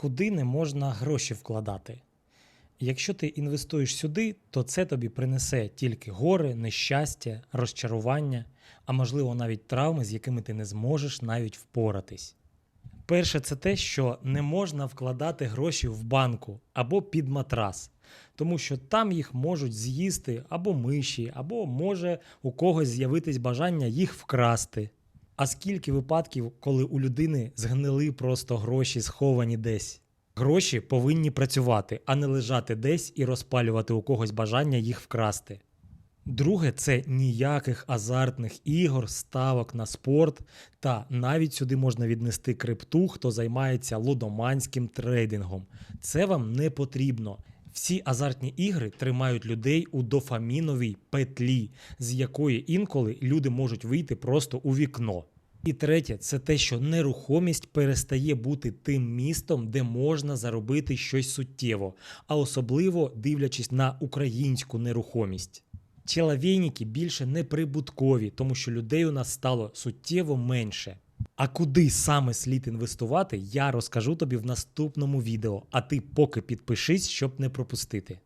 Куди не можна гроші вкладати? Якщо ти інвестуєш сюди, то це тобі принесе тільки горе, нещастя, розчарування, а можливо навіть травми, з якими ти не зможеш навіть впоратись. Перше, це те, що не можна вкладати гроші в банку або під матрас, тому що там їх можуть з'їсти або миші, або може у когось з'явитись бажання їх вкрасти. А скільки випадків, коли у людини згнили просто гроші, сховані десь? Гроші повинні працювати, а не лежати десь і розпалювати у когось бажання їх вкрасти. Друге, це ніяких азартних ігор, ставок на спорт, та навіть сюди можна віднести крипту, хто займається лудоманським трейдингом. Це вам не потрібно. Всі азартні ігри тримають людей у дофаміновій петлі, з якої інколи люди можуть вийти просто у вікно. І третє, це те, що нерухомість перестає бути тим містом, де можна заробити щось суттєво, а особливо дивлячись на українську нерухомість. Челавейники більше не прибуткові, тому що людей у нас стало суттєво менше. А куди саме слід інвестувати, я розкажу тобі в наступному відео. А ти поки підпишись, щоб не пропустити.